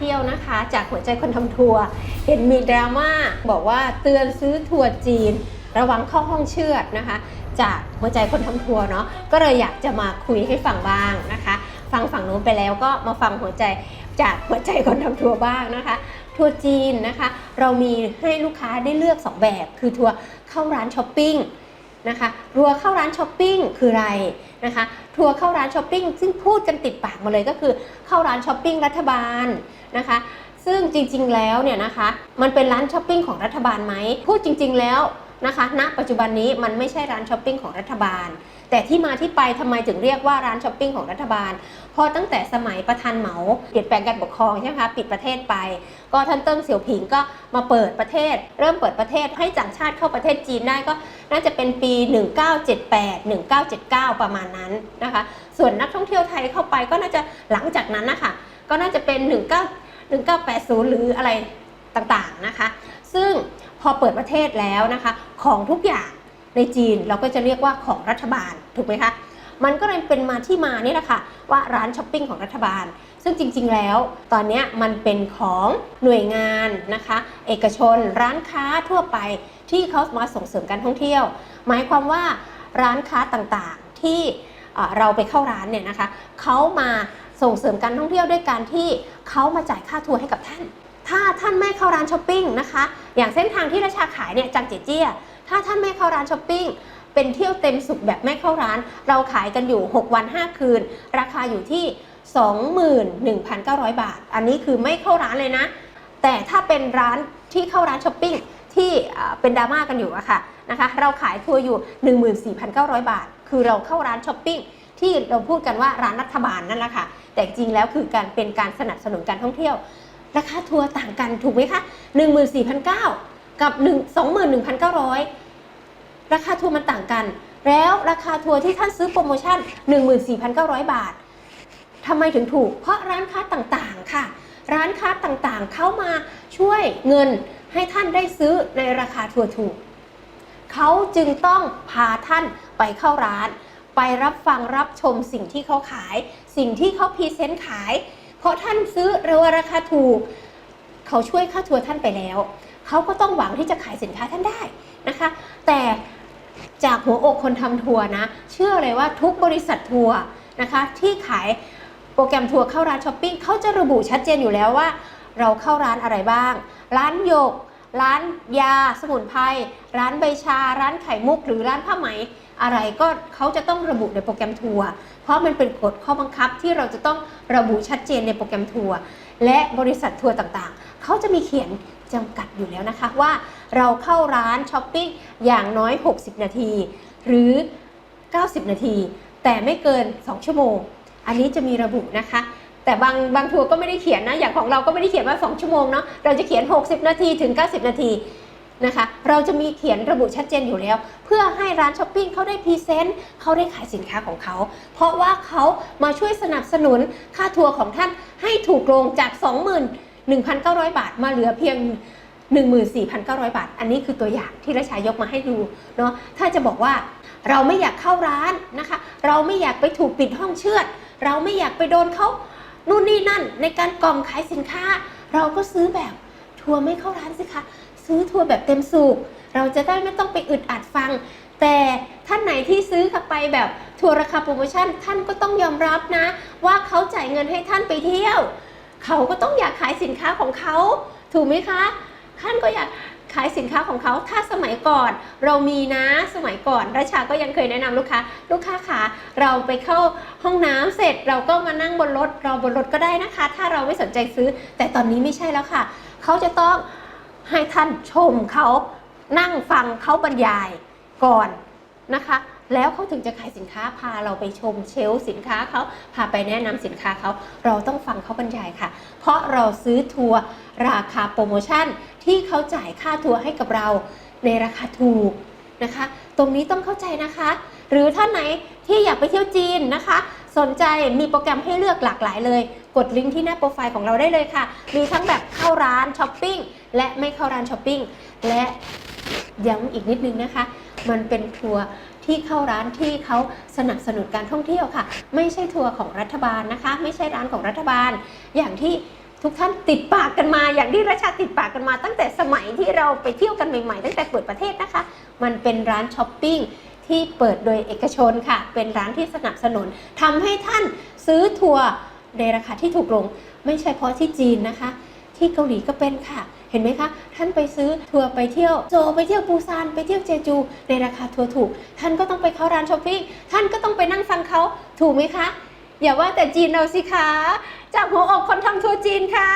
เที่ยวนะคะ จากหัวใจคนทำทัวร์เห็นมีดราม่าบอกว่าเตือนซื้อทัวร์จีน ระวังเข้าห้องเชือดนะคะ จากหัวใจคนทำทัวร์เนาะก็เลยอยากจะมาคุยให้ฟังบ้างนะคะ ฟังฝั่งนู้นไปแล้วก็มาฟังหัวใจจากหัวใจคนทำทัวร์บ้างนะคะทัวร์จีนนะคะ เรามีให้ลูกค้าได้เลือก 2 แบบ คือทัวร์เข้าร้านช้อปปิ้ง นะคะทัวร์เข้าร้านช้อปปิ้งคืออะไรนะคะทัวร์เข้าร้านช้อปปิ้งซึ่งพูดกันติดปากมาเลยก็คือเข้าร้านช้อปปิ้งรัฐบาลนะคะซึ่งจริงๆแล้วเนี่ยนะคะมันเป็นร้านช้อปปิ้งของรัฐบาลไหมพูดจริง ๆแล้ว นะคะณปัจจุบันนี้มันไม่ใช่ร้านช้อปปิ้งของรัฐบาล แต่ที่มาที่ไปทำไมถึงเรียกว่าร้านช้อปปิ้งของรัฐบาล เพราะตั้งแต่สมัยประธานเหมาเปลี่ยนแปลงการปกครองใช่ไหมคะปิดประเทศไป ก็ท่านเติ้งเสี่ยวผิงก็มาเปิดประเทศ เริ่มเปิดประเทศให้ต่างชาติเข้าประเทศจีนได้ก็น่าจะเป็นปี 1978 1979 ประมาณนั้นนะคะ ส่วนนักท่องเที่ยวไทยเข้าไปก็น่าจะหลังจากนั้นนะคะก็น่าจะเป็น 19 1980 หรืออะไรต่างๆนะคะ ซึ่ง พอเปิดประเทศแล้วนะคะ ของทุกอย่างในจีนเราก็จะเรียกว่าของรัฐบาลถูกไหมคะมันก็เลยเป็นมาที่มานี่แหละค่ะว่าร้านช้อปปิ้งของรัฐบาล ซึ่งจริง ๆ แล้ว ตอนนี้มันเป็นของหน่วยงานนะคะ เอกชน ร้านค้าทั่วไปที่เขามาส่งเสริมการท่องเที่ยว หมายความว่าร้านค้าต่างๆที่เอ่อเราไปเข้าร้านเนี่ยนะคะเขามาส่งเสริมการท่องเที่ยวด้วยการที่เขามาจ่ายค่าทัวร์ให้กับท่าน ถ้าท่านไม่เข้าร้านช้อปปิ้งนะคะ อย่างเส้นทางที่ราชาขายเนี่ยจังเจียเจี้ยถ้าท่านไม่เข้าร้านช้อปปิ้งเป็นเที่ยวเต็มสุขแบบไม่เข้าร้าน เราขายกันอยู่ 6 วัน 5 คืน ราคาอยู่ที่ 21,900 บาท อันนี้คือไม่เข้าร้านเลยนะ แต่ถ้าเป็นร้านที่เข้าร้านช้อปปิ้งที่เป็นดราม่ากันอยู่อะค่ะนะคะ เราขายทัวร์อยู่ 14,900 บาท คือเราเข้าร้านช้อปปิ้งที่เราพูดกันว่าร้านรัฐบาลนั่นแหละค่ะ แต่จริงแล้วคือการเป็นการสนับสนุนการท่องเที่ยว ราคาทัวร์ต่างกันถูกไหมคะ14,900 กับ 1 21,900 ราคาทัวร์มันต่างกัน แล้วราคาทัวร์ที่ท่านซื้อโปรโมชั่น 14,900 บาททำไมถึงถูก เพราะร้านค้าต่างๆค่ะ ร้านค้าต่างๆ เข้ามาช่วยเงินให้ท่านได้ซื้อในราคาทัวร์ถูก เขาจึงต้องพาท่านไปเข้าร้าน ไปรับฟังรับชมสิ่งที่เขาขาย สิ่งที่เขาพรีเซนต์ขาย เพราะท่านซื้อเร็วราคาถูก เขาช่วยค่าทัวร์ท่านไปแล้ว เขาก็ต้องหวังที่จะขายสินค้าท่านได้นะคะ แต่จากหัวอกคนทำทัวร์นะ เชื่อเลยว่าทุกบริษัททัวร์นะคะที่ขายโปรแกรมทัวร์เข้าร้านช้อปปิ้งเขาจะระบุชัดเจนอยู่แล้วว่า เราเข้าร้านอะไรบ้าง ร้านหยก ร้านยา สมุนไพรร้านใบชา ร้านไข่มุก หรือร้านผ้าไหมอะไรก็เขาจะต้องระบุในโปรแกรมทัวร์ เพราะมันเป็นกฎข้อบังคับที่เราจะต้องระบุชัดเจนในโปรแกรมทัวร์และบริษัททัวร์ต่างๆ เขาจะมีเขียนจำกัดอยู่แล้วนะคะว่าเราเข้าร้านช้อปปิ้งอย่างน้อย 60 นาที หรือ 90 นาที แต่ไม่เกิน 2 ชั่วโมง อันนี้จะมีระบุนะคะ แต่บางบางทัวร์ก็ไม่ได้เขียนนะ อย่างของเราก็ไม่ได้เขียนว่า 2 ชั่วโมงเนาะเราจะเขียน 60 นาทีถึง 90 นาที นะคะ เราจะมีเขียนระบุชัดเจนอยู่แล้ว เพื่อให้ร้านช้อปปิ้งเขาได้พรีเซนต์เขาได้ขายสินค้าของเขา เพราะว่าเขามาช่วยสนับสนุนค่าทัวร์ของท่านให้ถูกลงจาก 21,900 บาทมาเหลือเพียง14,900 บาท อันนี้คือตัวอย่างที่ราชายกมาให้ดูเนาะ ถ้าจะบอกว่าเราไม่อยากเข้าร้านนะคะ เราไม่อยากไปถูกปิดห้องเชือด เราไม่อยากไปโดนเขานู่นนี่นั่นในการกล่อมขายสินค้า เราก็ซื้อแบบทัวร์ไม่เข้าร้านสิคะ ซื้อทัวร์แบบเต็มสูบเราจะได้ไม่ต้องไปอึดอัดฟัง แต่ท่านไหนที่ซื้อข้าไปแบบทัวร์ราคาโปรโมชั่นท่านก็ต้องยอมรับนะ ว่าเขาจ่ายเงินให้ท่านไปเที่ยว เขาก็ต้องอยากขายสินค้าของเขา ถูกไหมคะ ท่านก็อยากขายสินค้าของเขาถ้าสมัยก่อนเรามีนะสมัยก่อนราชาก็ยังเคยแนะนำลูกค้า ลูกค้าขาเราไปเข้าห้องน้ำเสร็จ เราก็มานั่งบนรถรอบนรถก็ได้นะคะ ถ้าเราไม่สนใจซื้อ แต่ตอนนี้ไม่ใช่แล้วค่ะ เขาจะต้อง ให้ท่านชมเขานั่งฟังเขาบรรยายก่อนนะคะ แล้วเขาถึงจะขายสินค้าพาเราไปชมเชลสินค้าเขาพาไปแนะนำสินค้าเขาเราต้องฟังเขาบรรยายค่ะ เพราะเราซื้อทัวร์ราคาโปรโมชั่นที่เขาจ่ายค่าทัวร์ให้กับเราในราคาถูกนะคะ ตรงนี้ต้องเข้าใจนะคะ หรือท่านไหนที่อยากไปเที่ยวจีนนะคะ สนใจมีโปรแกรมให้เลือกหลากหลายเลย กดลิงก์ที่หน้าโปรไฟล์ของเราได้เลยค่ะ มีทั้งแบบเข้าร้านช้อปปิ้ง และไม่เข้าร้านช้อปปิ้งและย้ำอีกนิดนึงนะคะ มันเป็นทัวร์ที่เข้าร้านที่เขาสนับสนุนการท่องเที่ยวค่ะ ไม่ใช่ทัวร์ของรัฐบาลนะคะ ไม่ใช่ร้านของรัฐบาล อย่างที่ทุกท่านติดปากกันมา อย่างที่ราชาติดปากกันมา ตั้งแต่สมัยที่เราไปเที่ยวกันใหม่ๆ ตั้งแต่เปิดประเทศนะคะ มันเป็นร้านช้อปปิ้งที่เปิดโดยเอกชนค่ะ เป็นร้านที่สนับสนุนทำให้ท่านซื้อทัวร์ในราคาที่ถูกลง ไม่ใช่เพราะที่จีนนะคะ ที่เกาหลีก็เป็นค่ะ เห็นไหมคะ ท่านไปซื้อทัวร์ไปเที่ยวโจไปเที่ยวปูซานไปเที่ยวเจจู ในราคาทัวร์ถูก ท่านก็ต้องไปเข้าร้านช้อปปิ้งท่านก็ต้องไปนั่งฟังเขาถูกไหมคะ อย่าว่าแต่จีนเราสิคะ จากหัวอกคนทำทัวร์จีนค่ะ